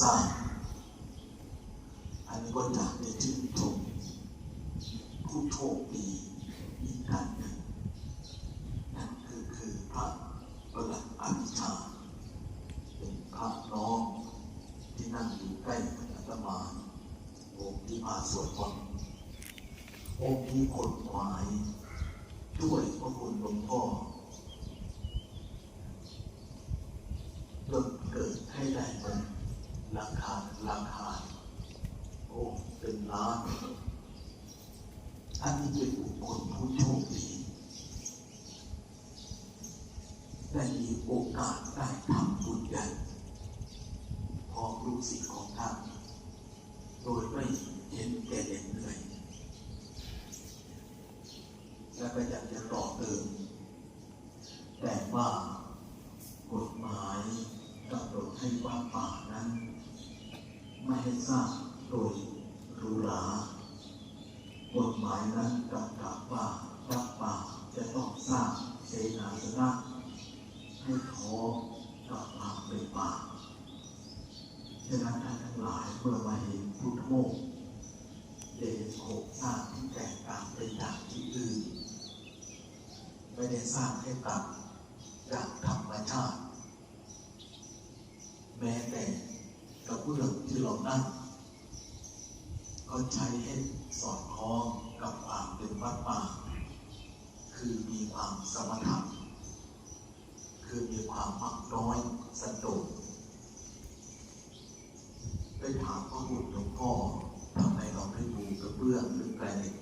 สางอันนี้ก็อยากจะชื่นชมผู้โชคดีอีกท่านหนึ่งนั่นคือคือพระประหลัดอภิชาเป็นพระน้องที่นั่งอยู่ใกล้กับอาตมาองค์ที่มาสวดมนต์องค์นี้คนหมายด้วยพระคุณหลวงพ่อจนเกิดให้ได้เงิน ราคาราคาโอ้เป็นล้านอันนี้เป็นบุคคลผู้โชคดีได้มีโอกาสได้ทำบุญใหญ่พร้อมลูกศิษย์ของท่าน โดยไม่เห็นแก่เหน็ดเหนื่อยและก็อยากจะต่อเติมแต่ว่ากฎหมายกำหนดให้ว่าป่านั้น ให้สร้างโดยรูหรากฎหมายนั้นกำกับว่าวัดป่าจะต้องสร้างเสนาสนะให้พร้อกับความเป็นป่าฉะนั้นท่านทั้งหลายเมื่อมาเห็นพุทธโมกเด่นโครงสร้างที่แตกต่างไปจากที่อื่นไม่ได้สร้างให้ต่างจากธรรมชาติ แม้แต่ กระเบื้องที่เรานั่งก็ใช้ให้สอดคล้องกับความเป็นวัดป่า คือมีความสมถะคือมีความมักน้อยสันโดษได้ถามพระบุตรหลวงพ่อทำไมเราไม่ดูกระเบื้องหรือแกรนิต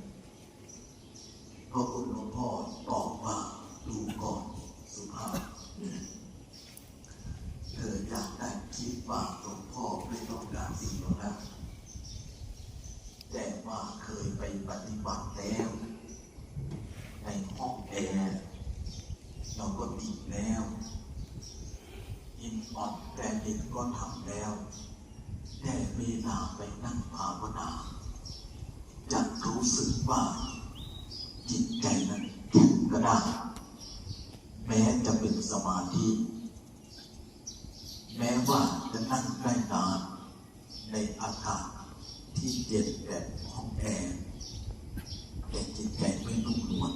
พระคุณหลวงพ่อตอบว่าดูก่อนสุภาพเธออยากได้คิดว่าหลวง ไม่ต้องการสิ่งเหล่านั้นแต่ว่าเคยไปปฏิบัติแล้วในห้องแอร์เราก็ติดแล้วอินออนแกรนิตก็ทำแล้ว แต่เวลาไปนั่งภาวนาจะรู้สึกว่า จิตใจนั้นแข็งกระด้างแม้จะเป็นสมาธิ แม้ว่าจะนั่งใกล้ ในอากาศที่เย็นแบบห้องแอร์แต่จิตใจไม่นุ่มนวล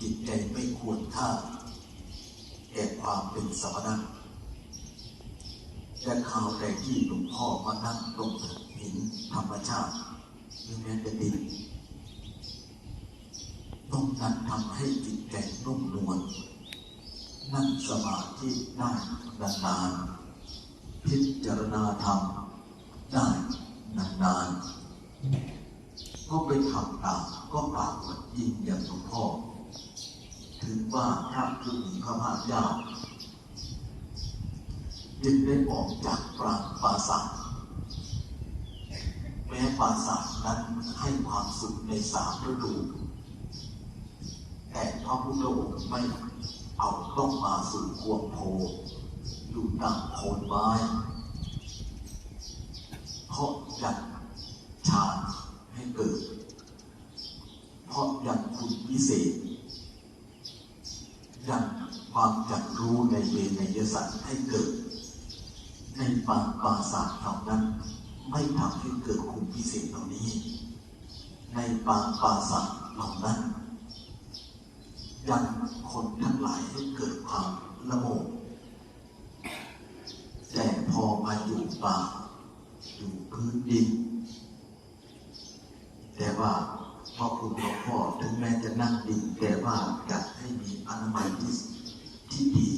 จิตใจไม่ควรค่าแก่ความเป็นสมณะและข่าวใดที่หลวงพ่อมานั่งตรงหินธรรมชาติหรือแม้แต่ดินต้องนั้นทำให้จิตใจนุ่มนวลนั่งสมาธิได้นานๆ พิจารณาธรรมได้นานๆก็ไปทำตามก็ปรากฏยิ่งอย่างหลวงพ่อถึงว่าพระคือมีพระมารยาจึงได้ออกจากปราปราสาทแม้ปราสาทนั้นให้ความสุขในสามฤดูแต่พระพุทธองค์ไม่เอาต้องมาสู่ควงโพ อยู่ตามโคนไม้เพราะยังฌานให้เกิด เพราะยังคุณพิเศษยังความจักรู้ในเวไนยสัตว์ให้เกิด ในปางปราสาทเหล่านั้น ไม่ทำให้เกิดคุณพิเศษเหล่านี้ ในปางปราสาทเหล่านั้นยังคนทั้งหลายให้เกิดความละโมบแต่พอมาอยู่ ป่า อยู่พื้นดิน แต่ว่าพ่อคุณหลวงพ่อถึงแม้จะนั่งดิน แต่ว่าอยากให้มีอนามัยที่ที่ดี